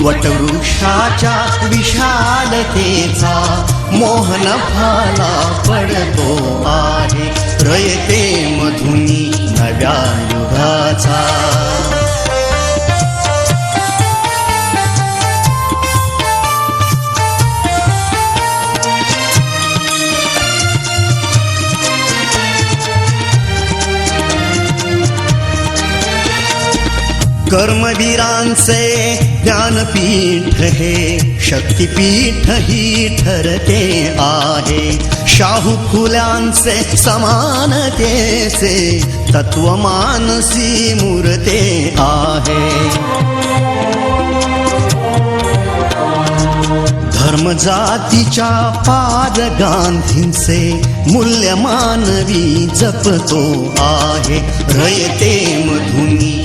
वटवृक्षाच्या विशालतेचा मोहन फाला पडतो आहे. प्रयते मधुनी नव्या युगाचा. कर्मवीरांचे ज्ञानपीठ हे शक्तीपीठ ही ठरते आहे. शाहू फुल्यांचे समानतेचे तत्वमानसी मूर्ते आहे. धर्म जातीच्या पाद गांधींचे मूल्य मानवी जपतो आहे. रयते मधुनी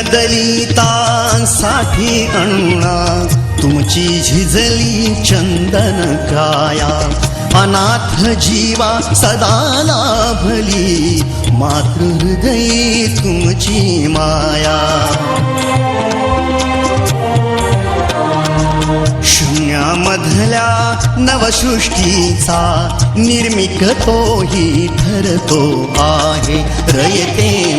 दलितांसाठी अण्णा तुमची झिजली चंदन काया. अनाथ जीवा सदा लाभली मातृहृदयी तुमची माया. शून्यामधल्या नवसृष्टीचा निर्मिक तोही ठरतो आहे. रयते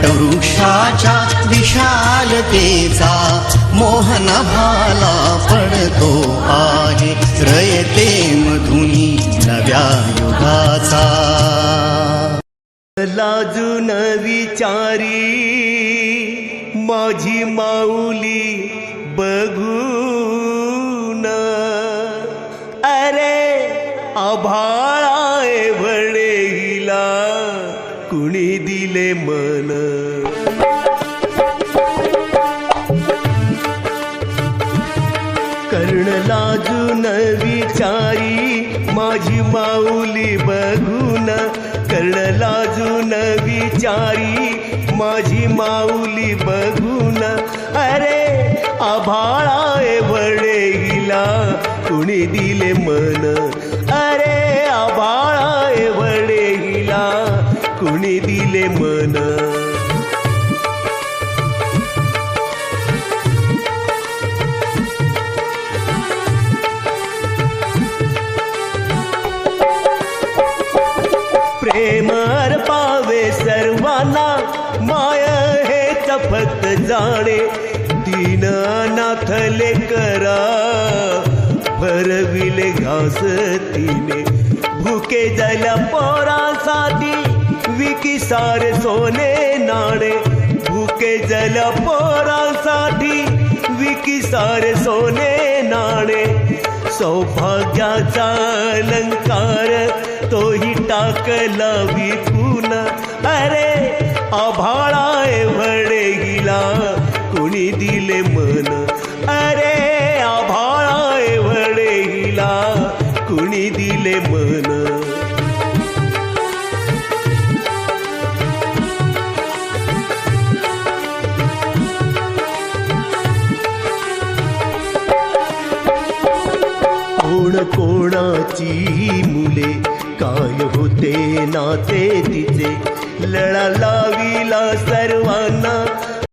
वटवृक्षाच्या विशालतेचा मोहन भाला पडतो आहे. रयते मधुनी नव्या युगाचा. लाजून विचारी माझी माऊली बघून. अरे आभा कुणी दिले मन. कर्ण लाजून विचारी माझी माऊली बघून. कर्ण लाजून विचारी माझी माऊली बघून. अरे आभाळा वडे हिला कुणी दिले मन. कुणी दिले मन. प्रेमर पावे सर्वांना माय हे तपत जाणे. दीन नाथले करा भरविले घास तिने. भुके जल्या पोरासाठी विकी सारे सोने नाणे भुके जल पोरांसाठी विकी सारे सोने नाणे. सौभाग्याचा अलंकार तोही टाकला विकून अरे आभाळाय वडे हिला कुणी दिले मन? अरे कोणाची मुले? काय होते नाते तिचे? लळा लाविला सर्वांना.